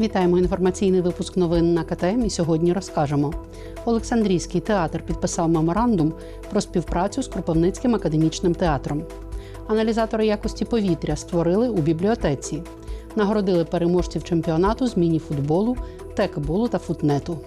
Вітаємо інформаційний випуск новин на КТМ. І сьогодні розкажемо. Олександрійський театр підписав меморандум про співпрацю з Кропивницьким академічним театром. Аналізатори якості повітря створили у бібліотеці. Нагородили переможців чемпіонату з міні-футболу, текболу та футнету.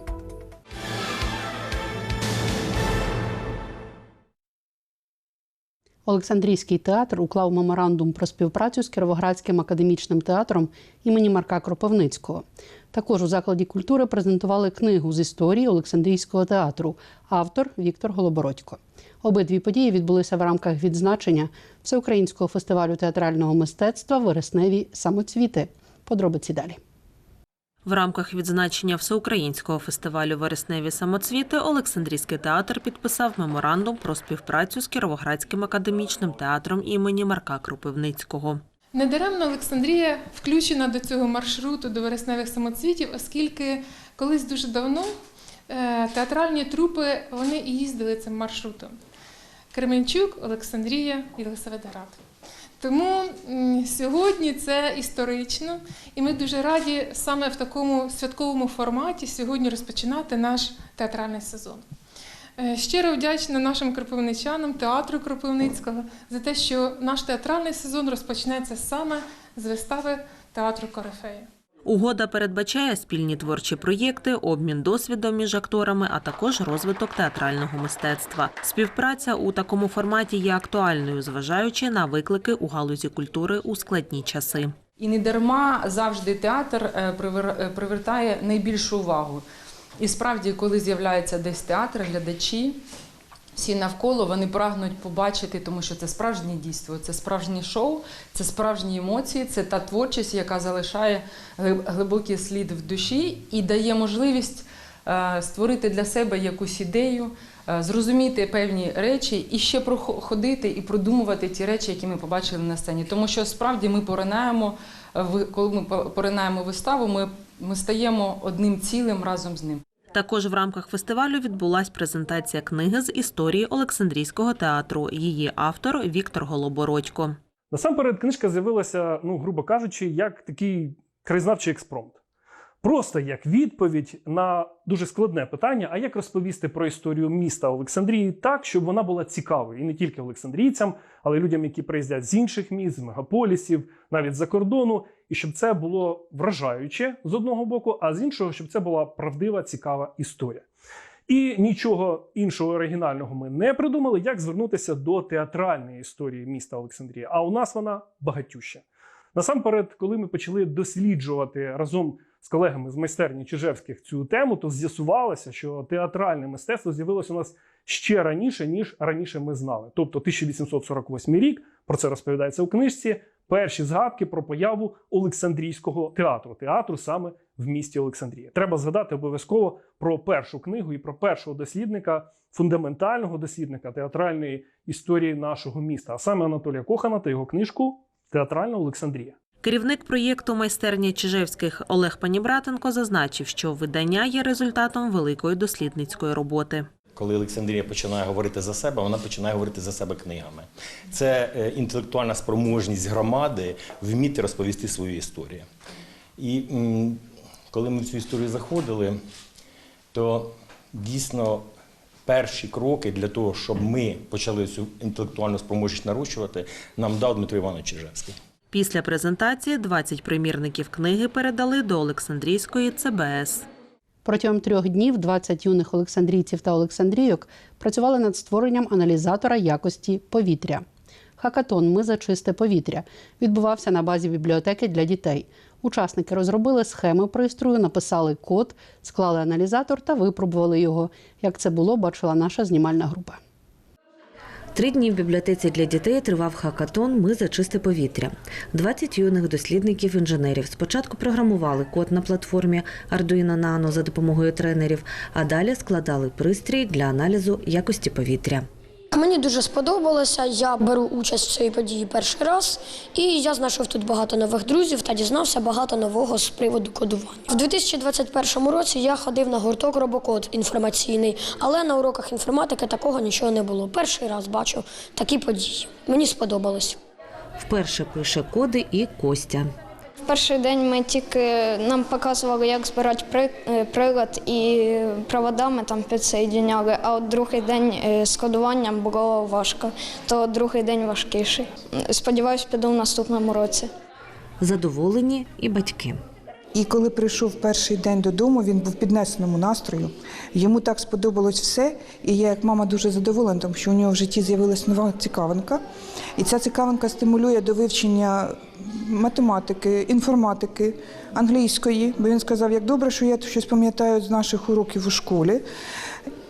Олександрійський театр уклав меморандум про співпрацю з Кіровоградським академічним театром імені Марка Кропивницького. Також у закладі культури презентували книгу з історії Олександрійського театру, автор Віктор Голобородько. Обидві події відбулися в рамках відзначення Всеукраїнського фестивалю театрального мистецтва Вересневі самоцвіти. Подробиці далі. В рамках відзначення всеукраїнського фестивалю Вересневі самоцвіти Олександрійський театр підписав меморандум про співпрацю з Кіровоградським академічним театром імені Марка Кропивницького. Недаремно Олександрія включена до цього маршруту до вересневих самоцвітів, оскільки колись дуже давно е, театральні трупи вони і їздили цим маршрутом. Кременчук, Олександрія, Єлисаветград. Тому сьогодні це історично, і ми дуже раді саме в такому святковому форматі сьогодні розпочинати наш театральний сезон. Е, Щиро вдячна нашим кропивничанам, театру Кропивницького за те, що наш театральний сезон розпочнеться саме з вистави театру Корифея. Угода передбачає спільні творчі проєкти, обмін досвідом між акторами, а також розвиток театрального мистецтва. Співпраця у такому форматі є актуальною, зважаючи на виклики у галузі культури у складні часи. І не дарма завжди театр е, е, привертає найбільшу увагу. І справді, коли з'являється десь театр, глядачі, всі навколо вони прагнуть побачити, тому що це справжнє дійство, це справжнє шоу, це справжні емоції, це та творчість, яка залишає глибокий слід в душі і дає можливість е, створити для себе якусь ідею, е, зрозуміти певні речі і ще проходити і продумувати ті речі, які ми побачили на сцені. Тому що справді ми поринаємо, коли ми поринаємо виставу, ми, ми стаємо одним цілим разом з ним. Також в рамках фестивалю відбулася презентація книги з історії Олександрійського театру. Її автор Віктор Голобородько. Насамперед, книжка з'явилася, ну, грубо кажучи, як такий краєзнавчий експромт. Просто як відповідь на дуже складне питання: а як розповісти про історію міста Олександрії так, щоб вона була цікавою і не тільки олександрійцям, але й людям, які приїздять з інших міст, з мегаполісів, навіть з-за кордону, і щоб це було вражаюче з одного боку, а з іншого, щоб це була правдива, цікава історія. І нічого іншого оригінального ми не придумали, як звернутися до театральної історії міста Олександрія. А у нас вона багатюща. Насамперед, коли ми почали досліджувати разом з колегами з майстерні Чижевських цю тему, то з'ясувалося, що театральне мистецтво з'явилося у нас ще раніше, ніж раніше ми знали. Тобто 1848 рік, про це розповідається у книжці. Перші згадки про появу Олександрійського театру, театру саме в місті Олександрія. Треба згадати обов'язково про першу книгу і про першого дослідника, фундаментального дослідника театральної історії нашого міста, а саме Анатолія Кохана та його книжку Театральна Олександрія. Керівник проєкту майстерня Чижевських Олег Панібратенко зазначив, що видання є результатом великої дослідницької роботи. Коли Олександрія починає говорити за себе, вона починає говорити за себе книгами. Це е, інтелектуальна спроможність громади вміти розповісти свою історію. І коли ми в цю історію заходили, то дійсно перші кроки для того, щоб ми почали цю інтелектуальну спроможність нарощувати, нам дав Дмитро Іванович Чижевський. Після презентації 20 примірників книги передали до Олександрійської ЦБС. Протягом трьох днів 20 юних олександрійців та олександрійок працювали над створенням аналізатора якості повітря. Хакатон Ми за чисте повітря відбувався на базі бібліотеки для дітей. Учасники розробили схеми пристрою, написали код, склали аналізатор та випробували його. Як це було, бачила наша знімальна група. Три дні в бібліотеці для дітей тривав хакатон Ми за чисте повітря. 20 юних дослідників інженерів спочатку програмували код на платформі Arduino Nano за допомогою тренерів, а далі складали пристрій для аналізу якості повітря. Мені дуже сподобалося. Я беру участь в цій події перший раз, і я знайшов тут багато нових друзів та дізнався багато нового з приводу кодування. В 2021 році я ходив на гурток робокод інформаційний, але на уроках інформатики такого нічого не було. Перший раз бачу такі події. Мені сподобалось. Вперше пише коди і Костя. Перший день ми тільки нам показували, як збирати при- е, прилад і проводами там підсоєдняли, а от другий день е, з було важко, то другий день важкіший. Сподіваюсь, піду в наступному році. Задоволені і батьки. І коли прийшов перший день додому, він був піднесеному настрою. Йому так сподобалось все. І я, як мама, дуже задоволена, тому що у нього в житті з'явилась нова цікавинка. І ця цікавинка стимулює до вивчення математики, інформатики, англійської. Бо він сказав, як добре, що я щось пам'ятаю з наших уроків у школі.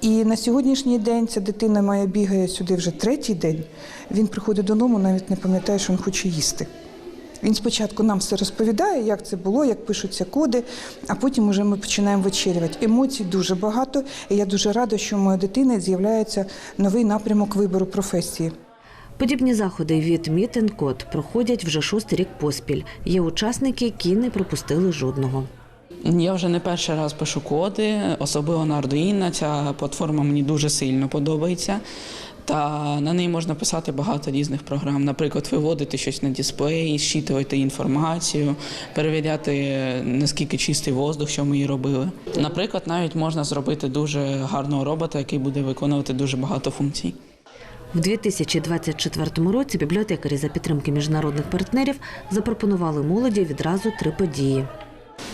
І на сьогоднішній день ця дитина моя бігає сюди вже третій день. Він приходить додому, навіть не пам'ятає, що він хоче їсти. Він спочатку нам все розповідає, як це було, як пишуться коди, а потім уже ми починаємо вечерювати. Емоцій дуже багато, і я дуже рада, що у моєї дитини з'являється новий напрямок вибору професії. Подібні заходи від Міт Код проходять вже шостий рік поспіль. Є учасники, які не пропустили жодного. Я вже не перший раз пишу коди, особливо на Arduino. Ця платформа мені дуже сильно подобається. Та на неї можна писати багато різних програм. Наприклад, виводити щось на дисплей, щитувати інформацію, перевіряти наскільки чистий воздух, що ми її робили. Наприклад, навіть можна зробити дуже гарного робота, який буде виконувати дуже багато функцій. В 2024 році бібліотекарі за підтримки міжнародних партнерів запропонували молоді відразу три події.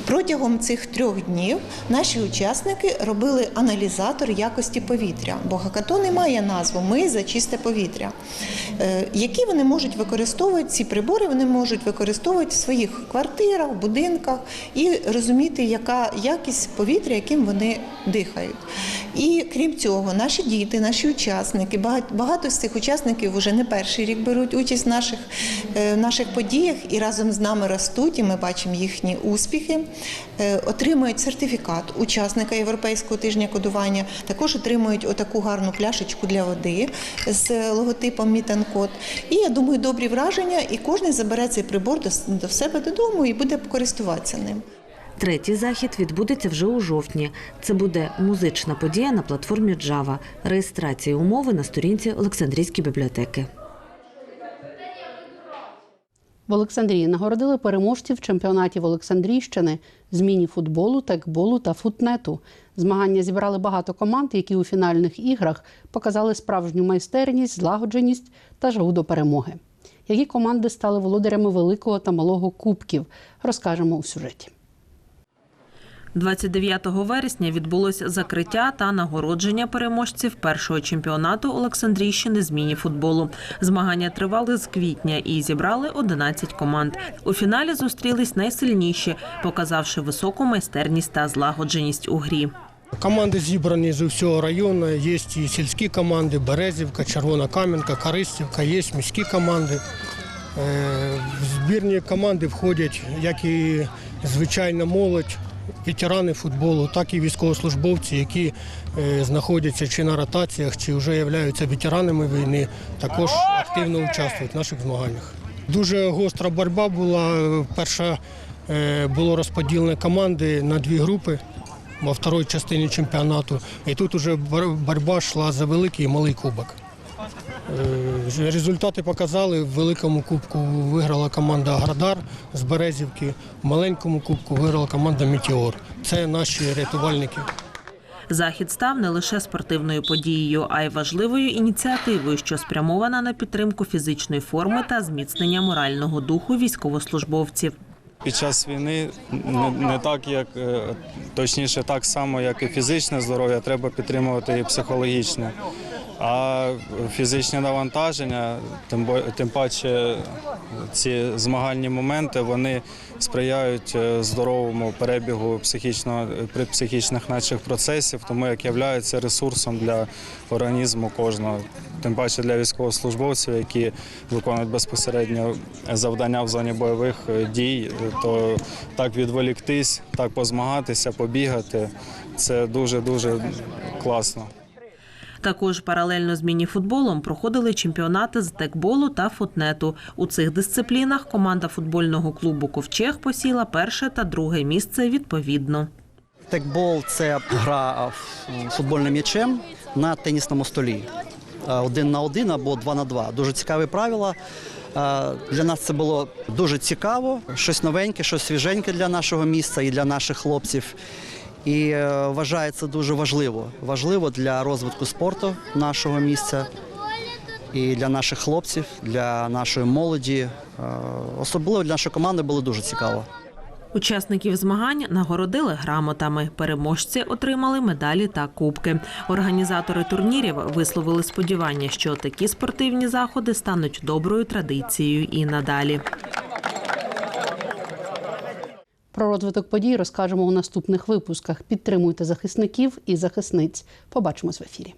Протягом цих трьох днів наші учасники робили аналізатор якості повітря, бо гакатон і має назву Ми за чисте повітря. Е, Які вони можуть використовувати ці прибори, вони можуть використовувати в своїх квартирах, будинках і розуміти, яка якість повітря, яким вони дихають. І крім цього, наші діти, наші учасники, багато з цих учасників вже не перший рік беруть участь в наших, е, наших подіях і разом з нами ростуть, і ми бачимо їхні успіхи. Е, Отримують сертифікат учасника Європейського тижня кодування, також отримують отаку гарну пляшечку для води з логотипом Мітанкод. І я думаю, добрі враження, і кожен забере цей прибор до себе додому і буде користуватися ним. Третій захід відбудеться вже у жовтні. Це буде музична подія на платформі Java. Реєстрація умови на сторінці Олександрійської бібліотеки. В Олександрії нагородили переможців чемпіонатів Олександрійщини з міні-футболу, текболу та футнету. Змагання зібрали багато команд, які у фінальних іграх показали справжню майстерність, злагодженість та жагу до перемоги. Які команди стали володарями великого та малого кубків, розкажемо у сюжеті. 29 вересня відбулося закриття та нагородження переможців першого чемпіонату Олександрійщини з міні-футболу. Змагання тривали з квітня і зібрали 11 команд. У фіналі зустрілись найсильніші, показавши високу майстерність та злагодженість у грі. Команди зібрані з усього району. Є і сільські команди, Березівка, Червона Кам'янка, Користівка, є міські команди. Е, В збірні команди входять як і звичайна молодь, ветерани футболу, так і військовослужбовці, які е, знаходяться чи на ротаціях, чи вже являються ветеранами війни, також активно участвують в наших змаганнях. Дуже гостра боротьба була. Перша е, було розподілення команди на дві групи во второй частині чемпіонату. І тут бор- боротьба йшла за великий і малий кубок. Е, Результати показали. В великому кубку виграла команда Градар з Березівки, в маленькому кубку виграла команда Метеор. Це наші рятувальники. Захід став не лише спортивною подією, а й важливою ініціативою, що спрямована на підтримку фізичної форми та зміцнення морального духу військовослужбовців. Під час війни не, не так, як е, точніше, так само, як і фізичне здоров'я, треба підтримувати і психологічне. А фізичне навантаження, тим, бо- тим паче ці змагальні моменти, вони сприяють е, здоровому перебігу психічного психічних наших процесів, тому як являються ресурсом для організму кожного, тим паче для військовослужбовців, які виконують безпосередньо завдання в зоні бойових е, дій, то так відволіктись, так позмагатися, побігати це дуже дуже класно. Також паралельно з міні-футболом проходили чемпіонати з текболу та футнету. У цих дисциплінах команда футбольного клубу Ковчег посіла перше та друге місце відповідно. Текбол це гра футбольним м'ячем на тенісному столі. Е, Один на один або два на два. Дуже цікаві правила. Для нас це було дуже цікаво, щось новеньке, щось свіженьке для нашого міста і для наших хлопців. І е, вважаю це дуже важливо. Важливо для розвитку спорту нашого місця і для наших хлопців, для нашої молоді. Е, Особливо для нашої команди було дуже цікаво. Учасників змагань нагородили грамотами. Переможці отримали медалі та кубки. Організатори турнірів висловили сподівання, що такі спортивні заходи стануть доброю традицією і надалі. Про розвиток подій розкажемо у наступних випусках. Підтримуйте захисників і захисниць. Побачимось в ефірі.